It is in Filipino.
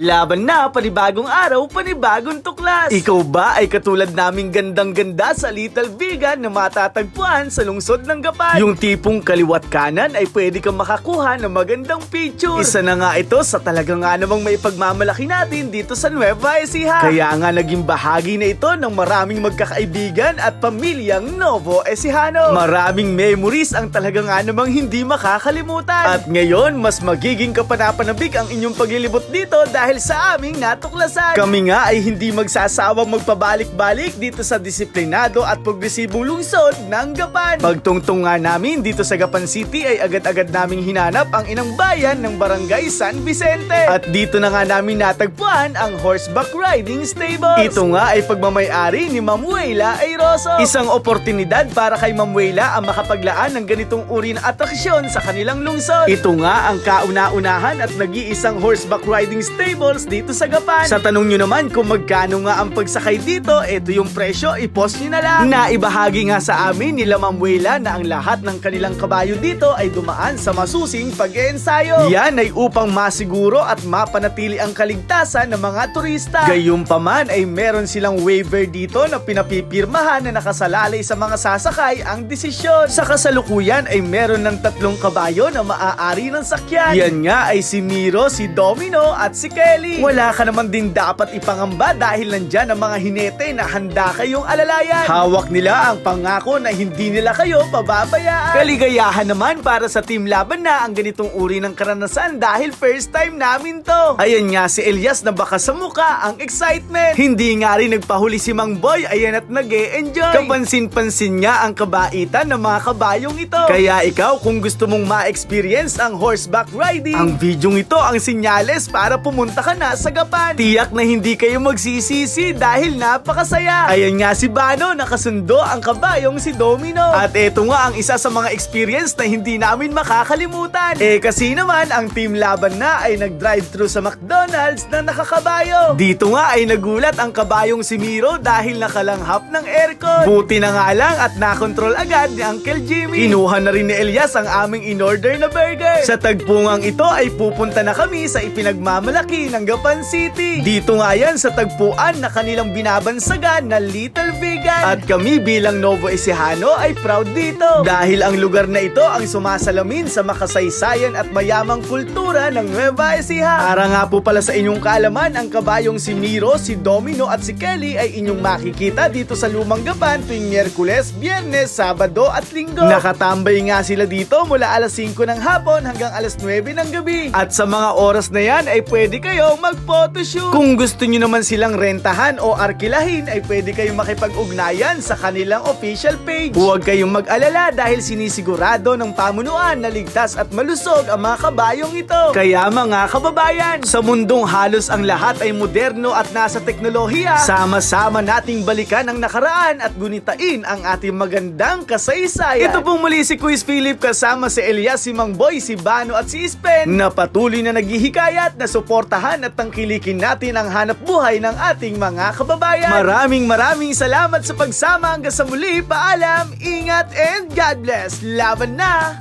Laban na, panibagong araw, panibagong tuklas. Ikaw ba ay katulad naming gandang-ganda sa Little Vegan na matatagpuan sa lungsod ng Gapan? Yung tipong kaliwat kanan ay pwede kang makakuha ng magandang picture. Isa na nga ito sa talagang nga namang may pagmamalaki natin dito sa Nueva Ecija. Kaya nga naging bahagi na ito ng maraming magkakaibigan at pamilyang Novo Ecijano. Maraming memories ang talagang nga namang hindi makakalimutan. At ngayon, mas magiging kapanapanabik ang inyong paglilibot dito dahil sa aming natuklasan. Kami nga ay hindi magsasawang magpabalik-balik dito sa disiplinado at progresibong lungsod ng Gapan. Pagtungtong nga namin dito sa Gapan City ay agad-agad naming hinanap ang inang bayan ng Barangay San Vicente. At dito na nga namin natagpuan ang horseback riding stables. Ito nga ay pagmamayari ni Ma'am Wela Airoso. Isang oportunidad para kay Ma'am Wela ang makapaglaan ng ganitong uri ng atraksyon sa kanilang lungsod. Ito nga ang kauna-unahan at nag-iisang horseback riding stables dito sa Gapan. Sa tanong nyo naman kung magkano nga ang pagsakay dito, ito yung presyo, ipost nyo na lang. Naibahagi nga sa amin nila Ma'am Wela na ang lahat ng kanilang kabayo dito ay dumaan sa masusing pag-iensayo. Yan ay upang masiguro at mapanatili ang kaligtasan ng mga turista. Gayunpaman ay meron silang waiver dito na pinapipirmahan na nakasalalay sa mga sasakay ang desisyon. Sa kasalukuyan ay meron ng tatlong kabayo na maaari ng sakyan. Yan nga ay si Miro, si Domino at si Kelly. Wala ka naman din dapat ipangamba dahil nandyan ang mga hinete na handa kayong alalayan. Hawak nila ang pangako na hindi nila kayo pababayaan. Kaligayahan naman para sa Team Laban na ang ganitong uri ng karanasan dahil first time namin to. Ayan nga si Elias na baka sa muka ang excitement. Hindi nga rin nagpahuli si Mang Boy, ayan at nag enjoy Kapansin-pansin niya ang kabaitan ng mga kabayong ito. Kaya ikaw kung gusto mong ma-experience ang horseback riding, ang videong ito ang sinyales para pumunta ka na sa Gapan. Tiyak na hindi kayo magsisisi dahil napakasaya. Ayan nga si Bano, nakasundo ang kabayong si Domino. At eto nga ang isa sa mga experience na hindi namin makakalimutan. Eh kasi naman ang team laban na ay nag-drive-thru sa McDonald's na nakakabayo. Dito nga ay nagulat ang kabayong si Miro dahil nakalanghap ng aircon. Buti na nga lang at nakontrol agad ni Uncle Jimmy. Kinuha na rin ni Elias ang aming in-order na burger. Sa tagpungang ito ay pupunta na kami sa ipinagmamalaki ng Gapan City. Dito nga yan sa tagpuan na kanilang binabansagan na Little Vegan. At kami bilang Novo Ecijano ay proud dito. Dahil ang lugar na ito ang sumasalamin sa makasaysayan at mayamang kultura ng Nueva Ecija. Para nga po pala sa inyong kaalaman, ang kabayong si Miro, si Domino at si Kelly ay inyong makikita dito sa Lumang Gapan tuwing Miyerkules, Biyernes, Sabado at Linggo. Nakatambay nga sila dito mula alas 5 ng hapon hanggang alas 9 ng gabi. At sa mga oras na yan ay pwede kayong mag-photoshoot. Kung gusto nyo naman silang rentahan o arkilahin ay pwede kayong makipag-ugnayan sa kanilang official page. Huwag kayong mag-alala dahil sinisigurado ng pamunuan na ligtas at malusog ang mga kabayong ito. Kaya mga kababayan, sa mundong halos ang lahat ay moderno at nasa teknolohiya, sama-sama nating balikan ang nakaraan at gunitain ang ating magandang kasaysayan. Ito pong muli si Quiz Philip kasama si Elias, si Mang Boy, si Bano at si Ispen na patuloy na naghihikayat na suportahan at tangkilikin natin ang hanap buhay ng ating mga kababayan. Maraming maraming salamat sa pagsama hanggang sa muli. Paalam, ingat and God bless. Laban na!